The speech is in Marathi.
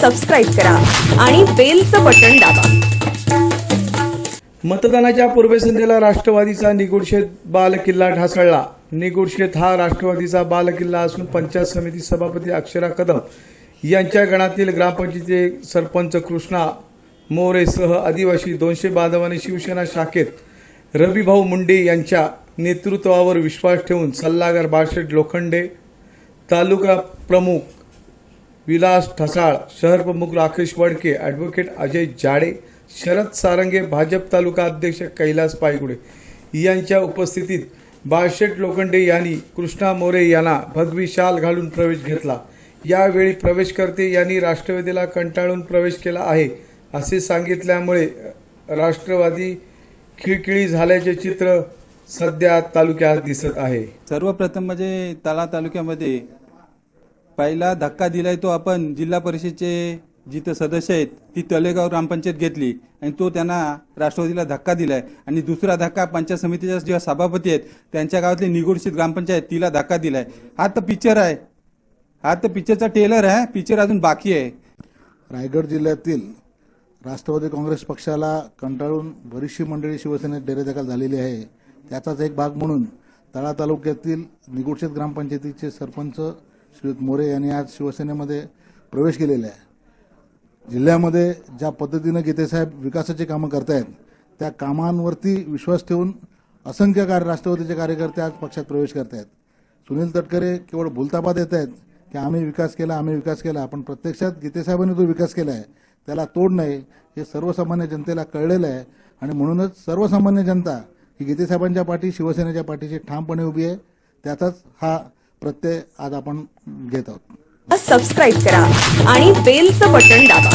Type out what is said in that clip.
सबस्क्राईब करा आणि बेलचं बटन दाबा. मतदानाच्या पूर्वसंध्येला राष्ट्रवादीचा निगुडशेत बालकिल्ला ढासळला. निगुडशेत हा राष्ट्रवादीचा बालकिल्ला असून पंचायत समिती सभापती अक्षरा कदम यांच्या गणातील ग्रामपंचायतीचे सरपंच कृष्णा मोरेसह आदिवासी दोनशे बांधवाने शिवसेना शाखेत रविभाऊ मुंडे यांच्या नेतृत्वावर विश्वास ठेवून सल्लागार बाळशेठ लोखंडे तालुका प्रमुख विलास ठसाळ शहर प्रमुख राकेश वडके ॲडव्होकेट अजय जाडे शरद सारंगे भाजप तालुका अध्यक्ष कैलास पायगुडे. यांच्या उपस्थितीत बाळशेठ लोखंडे यांनी कृष्णा मोरे यांना भगवी शाल घालून प्रवेश घेतला. यावेळी प्रवेशकर्ते यांनी राष्ट्रवादीला कंटाळून प्रवेश केला आहे असे सांगितल्यामुळे राष्ट्रवादी खिळखिळी झाल्याचे चित्र सध्या तालुक्यात दिसत आहे. सर्वप्रथम म्हणजे तळा तालुक्यामध्ये पहिला धक्का दिलाय तो आपण जिल्हा परिषदचे जिथं सदस्य आहेत ती तलेगाव ग्रामपंचायत घेतली आणि तो त्यांना राष्ट्रवादीला धक्का दिलाय. आणि दुसरा धक्का पंचायत समितीच्या जेव्हा सभापती आहेत त्यांच्या गावातली निगोडशीत ग्रामपंचायत तिला धक्का दिलाय. हा तर पिक्चर आहे. हा तर पिक्चरचा टेलर आहे. पिक्चर अजून बाकी आहे. रायगड जिल्ह्यातील राष्ट्रवादी काँग्रेस पक्षाला कंटाळून बरीचशी मंडळी शिवसेनेत डेरेदखल झालेली आहे. त्याचाच एक भाग म्हणून तळा तालुक्यातील निगोडशेत ग्रामपंचायतीचे सरपंच श्रीयुत मोरे यांनी आज शिवसेनेमध्ये प्रवेश केलेला आहे. जिल्ह्यामध्ये ज्या पद्धतीनं गीतेसाहेब विकासाची कामं करतायत त्या कामांवरती विश्वास ठेवून असंख्य कार्य राष्ट्रवादीचे कार्यकर्ते आज पक्षात प्रवेश करतायत. सुनील तटकरे केवळ भूलतापा येत आहेत की आम्ही विकास केला आम्ही विकास केला पण प्रत्यक्षात गीतेसाहेबांनी जो विकास केला आहे त्याला तोड नाही हे सर्वसामान्य जनतेला कळलेलं आहे. आणि म्हणूनच सर्वसामान्य जनता ही गीतेसाहेबांच्या पाठी शिवसेनेच्या पाठीशी ठामपणे उभी आहे. त्याचाच हा प्रत्यय आज आपण घेत आहोत. सबस्क्राईब करा आणि बेलचं बटन दाबा.